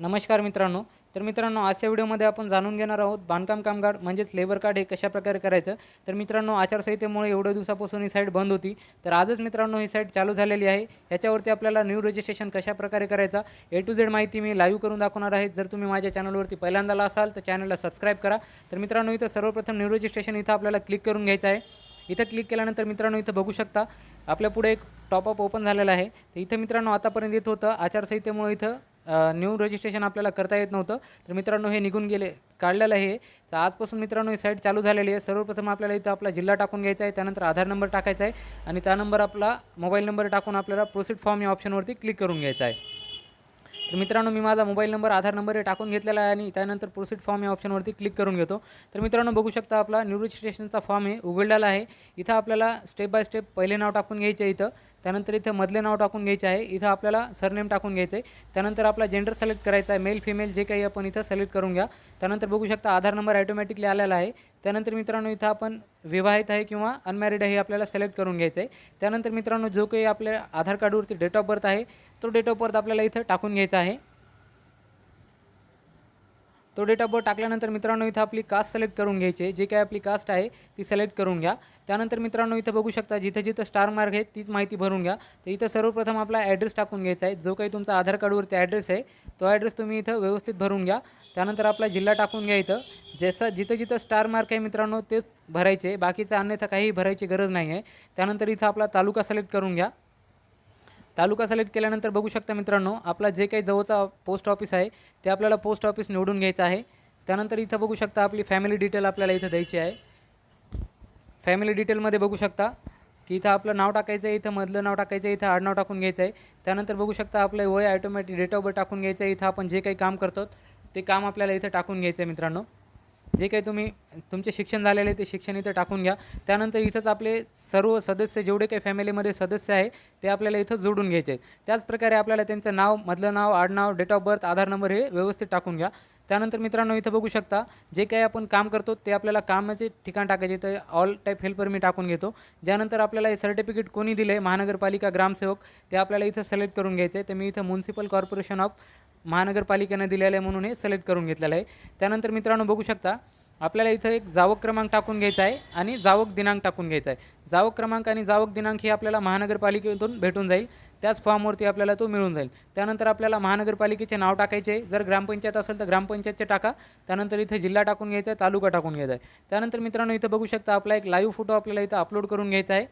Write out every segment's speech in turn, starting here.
नमस्कार मित्रांनो. तर मित्रांनो आजच्या व्हिडिओमध्ये आपण जाणून घेणार आहोत बांधकाम कामगार म्हणजेच लेबर कार्ड हे कशा प्रकारे करायचं. तर मित्रांनो आचारसंहितेमुळे एवढ्या दिवसापासून ही साईट बंद होती. तर आजच मित्रांनो ही साईट चालू झालेली आहे. याच्यावरती आपल्याला न्यू रजिस्ट्रेशन कशा प्रकारे करायचा ए टू झेड माहिती मी लाईव्ह करून दाखवणार आहे. जर तुम्ही माझ्या चॅनलवरती पहिल्यांदाला असाल तर चॅनलला सबस्क्राईब करा. तर मित्रांनो इथं सर्वप्रथम न्यू रजिस्ट्रेशन इथं आपल्याला क्लिक करून घ्यायचं आहे. इथं क्लिक केल्यानंतर मित्रांनो इथं बघू शकता आपल्या पुढे एक टॉपअप ओपन झालेला आहे. तर इथं मित्रांनो आतापर्यंत येत होतं आचारसंहितेमुळे इथं न्यू रजिस्ट्रेशन आपल्याला करता येत नव्हतं. तर मित्रांनो हे निघून गेले काढलेलं आहे. तर आजपासून मित्रांनो ही साईट चालू झालेली आहे. सर्वप्रथम आपल्याला इथं आपला जिल्हा टाकून घ्यायचा आहे. त्यानंतर आधार नंबर टाकायचा आहे. आणि त्या नंबर आपला मोबाईल नंबर टाकून आपल्याला प्रोसिड फॉर्म या ऑप्शनवरती क्लिक करून घ्यायचा आहे. तर मित्रांनो मी माझा मोबाईल नंबर आधार नंबर हे टाकून घेतलेला आहे आणि त्यानंतर प्रोसिड फॉर्म या ऑप्शनवरती क्लिक करून घेतो. तर मित्रांनो बघू शकता आपला न्यू रजिस्ट्रेशनचा फॉर्म हे उघडलेला आहे. इथं आपल्याला स्टेप बाय स्टेप पहिले नाव टाकून घ्यायचे इथं. त्यानंतर इथं मधले नाव टाकून घ्यायचे आहे. इथं आपल्याला सरनेम टाकून घ्यायचं आहे. त्यानंतर आपला जेंडर सिलेक्ट करायचा आहे. मेल फिमेल जे काही आपण इथं सिलेक्ट करून घ्या. त्यानंतर बघू शकता आधार नंबर ॲटोमॅटिकली आलेला आहे. त्यानंतर मित्रांनो इथं आपण विवाहित आहे किंवा अनमॅरिड आहे हे आपल्याला सिलेक्ट करून घ्यायचं आहे. त्यानंतर मित्रांनो जो काही आपल्या आधार कार्डवरती डेट ऑफ बर्थ आहे तो डेट ऑफ बर्थ आपल्याला इथं टाकून घ्यायचा आहे. तो डेट ऑफ बर्थ टाकल्यानंतर मित्रांनो इथं आपली कास्ट सिलेक्ट करून घ्यायची जे काय आपली कास्ट आहे ती सिलेक्ट करून घ्या. त्यानंतर मित्रांनो इथं बघू शकता जिथं जिथं स्टार मार्क आहे तीच माहिती भरून घ्या. तर इथं सर्वप्रथम आपला ॲड्रेस टाकून घ्यायचा आहे. जो काही तुमचा आधार कार्डवरती ॲड्रेस आहे तो ॲड्रेस तुम्ही इथं व्यवस्थित भरून घ्या. त्यानंतर आपला जिल्हा टाकून घ्या इथं. जसं जिथं जिथं स्टार मार्क आहे मित्रांनो तेच भरायचे. बाकीचं अन्यथा काहीही भरायची गरज नाही आहे त्यानंतर इथं आपला तालुका सिलेक्ट करून घ्या. तालुका सिलेक्ट केल्यानंतर बघू शकता मित्रांनो आपला जे काही जवळचा पोस्ट ऑफिस आहे ते आपल्याला पोस्ट ऑफिस निवडून घ्यायचं आहे. त्यानंतर इथं बघू शकता आपली फॅमिली डिटेल आपल्याला इथं द्यायची आहे. फॅमिली डिटेलमध्ये बघू शकता की इथं आपलं नाव टाकायचं आहे इथं मधलं नाव टाकायचं आहे इथं आडनाव टाकून घ्यायचं आहे. त्यानंतर बघू शकता आपलं वय ॲटोमॅटिक डेट ऑफ बर्थ टाकून घ्यायचं आहे इथं आपण जे काही काम करतो ते काम आपल्याला इथं टाकून घ्यायचं आहे मित्रांनो. जे काही तुम्ही तुमचे शिक्षण झालेले ते शिक्षण इथं टाकून घ्या. त्यानंतर इथंच आपले सर्व सदस्य जेवढे काही फॅमिलीमध्ये सदस्य आहे ते आपल्याला इथं जोडून घ्यायचे आहेत. त्याचप्रकारे आपल्याला त्यांचं नाव मधलं नाव आडनाव date of birth Aadhaar number हे व्यवस्थित टाकून घ्या. त्यानंतर मित्रांनो इथं बघू शकता जे काही आपण काम करतो ते आपल्याला कामाचे ठिकाण टाकायचे. तर ऑल टाईप हेल्पर मी टाकून घेतो. ज्यानंतर आपल्याला हे सर्टिफिकेट कोणी दिलं आहे महानगरपालिका ग्रामसेवक ते आपल्याला इथं सिलेक्ट करून घ्यायचं. आहे मी इथं म्युन्सिपल कॉर्पोरेशन ऑफ महानगरपालिकेनं दिलेलं आहे म्हणून हे सिलेक्ट करून घेतलेलं आहे. त्यानंतर मित्रांनो बघू शकता आपल्याला इथं एक जावक क्रमांक टाकून घ्यायचा आहे आणि जावक दिनांक टाकून घ्यायचा आहे. जावक क्रमांक आणि जावक दिनांक हे आपल्याला महानगरपालिकेतून भेटून जाईल. त्याच फॉर्मवरती आपल्याला तो मिळून जाईल. त्यानंतर आपल्याला महानगरपालिकेचे नाव टाकायचे आहे. जर ग्रामपंचायत असेल तर ग्रामपंचायतचे टाका. त्यानंतर इथं जिल्हा टाकून घ्यायचा आहे तालुका टाकून घ्यायचा आहे. त्यानंतर मित्रांनो इथं बघू शकता आपला एक लाईव्ह फोटो आपल्याला इथं अपलोड करून घ्यायचा आहे.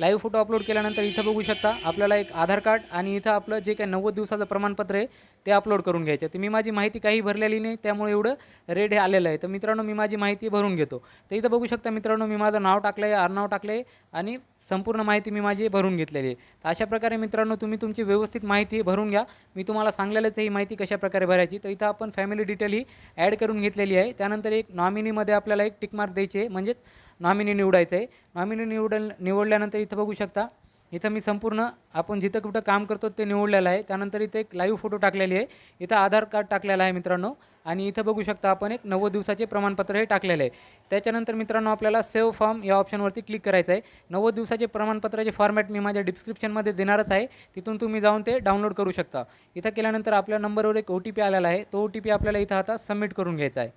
लाईव्ह फोटो अपलोड केल्यानंतर इथं बघू शकता आपल्याला एक आधार कार्ड आणि इथं आपलं जे काही नव्वद दिवसाचं प्रमाणपत्र आहे ते अपलोड करून घ्यायचं. तर मी माझी माहिती काही भरलेली नाही त्यामुळे एवढं रेड हे आलेलं आहे. तर मित्रांनो मी माझी माहिती भरून घेतो. तर इथं बघू शकता मित्रांनो मी माझं नाव टाकलं आहे आडनाव टाकलं आहे आणि संपूर्ण माहिती मी माझी भरून घेतलेली आहे. तर अशा प्रकारे मित्रांनो तुम्ही तुमची व्यवस्थित माहिती भरून घ्या. मी तुम्हाला सांगलेलंच ही माहिती कशा प्रकारे भरायची. तर इथं आपण फॅमिली डिटेल ही ॲड करून घेतलेली आहे. त्यानंतर एक नॉमिनीमध्ये आपल्याला एक टिकमार्क द्यायची आहे. म्हणजेच नॉमिनी निवडायचं आहे नॉमिनी निवडल निवडल्यानंतर इथं बघू शकता इथं मी संपूर्ण आपण जिथं कुठं काम करतो ते निवडलेलं आहे. त्यानंतर इथे एक लाईव्ह फोटो टाकलेली आहे. इथं आधार कार्ड टाकलेलं आहे मित्रांनो. आणि इथं बघू शकता आपण एक नव्वद दिवसाचे प्रमाणपत्र हे टाकलेलं आहे. त्याच्यानंतर मित्रांनो आपल्याला सेव्ह फॉर्म या ऑप्शनवरती क्लिक करायचं आहे नव्वद दिवसाचे प्रमाणपत्राचे फॉर्मॅट मी माझ्या डिस्क्रिप्शनमध्ये देणारच आहे. तिथून तुम्ही जाऊन ते डाउनलोड करू शकता. इथं केल्यानंतर आपल्या नंबरवर एक ओ टी पी आलेला आहे. तो ओ टी पी आपल्याला इथं आता सबमिट करून घ्यायचा आहे.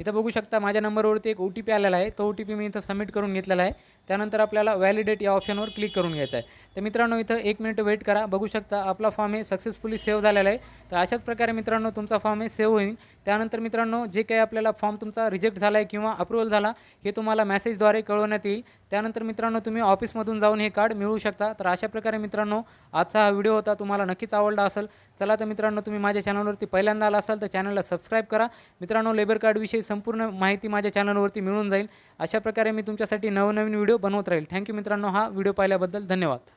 इथं बघू शकता माझ्या नंबरवरती एक ओ टी पी आलेला आहे. तो ओ टी पी मी इथं सबमिट करून घेतलेला आहे. त्यानंतर आपल्याला व्हॅलिडेट या ऑप्शनवर क्लिक करून घ्यायचं आहे. तर मित्रांनो इथं एक मिनिट वेट करा. बघू शकता आपला फॉर्म हे सक्सेसफुली सेव्ह झालेला आहे. तर अशाच प्रकारे मित्रांनो तुमचा फॉर्म हे सेव्ह होईल. त्यानंतर मित्रांनो जे काही आपल्याला फॉर्म तुमचा रिजेक्ट झाला आहे किंवा अप्रुव्हल झाला हे तुम्हाला मेसेजद्वारे कळवण्यात येईल. त्यानंतर मित्रांनो तुम्ही ऑफिसमधून जाऊन हे कार्ड मिळवू शकता. तर अशा प्रकारे मित्रांनो आजचा हा व्हिडिओ होता. तुम्हाला नक्कीच आवडला असेल चला तर मित्रांनो तुम्ही माझ्या चॅनलवरती पहिल्यांदा आला असाल तर चॅनलला सबस्क्राईब करा. मित्रांनो लेबर कार्डविषयी संपूर्ण माहिती माझ्या चॅनलवरती मिळून जाईल. अशा प्रकारे मी तुमच्यासाठी नवनवीन व्हिडिओ व्हिडिओ बनवत राहील. थँक्यू मित्रांनो. हा व्हिडिओ पाहिल्याबद्दल धन्यवाद.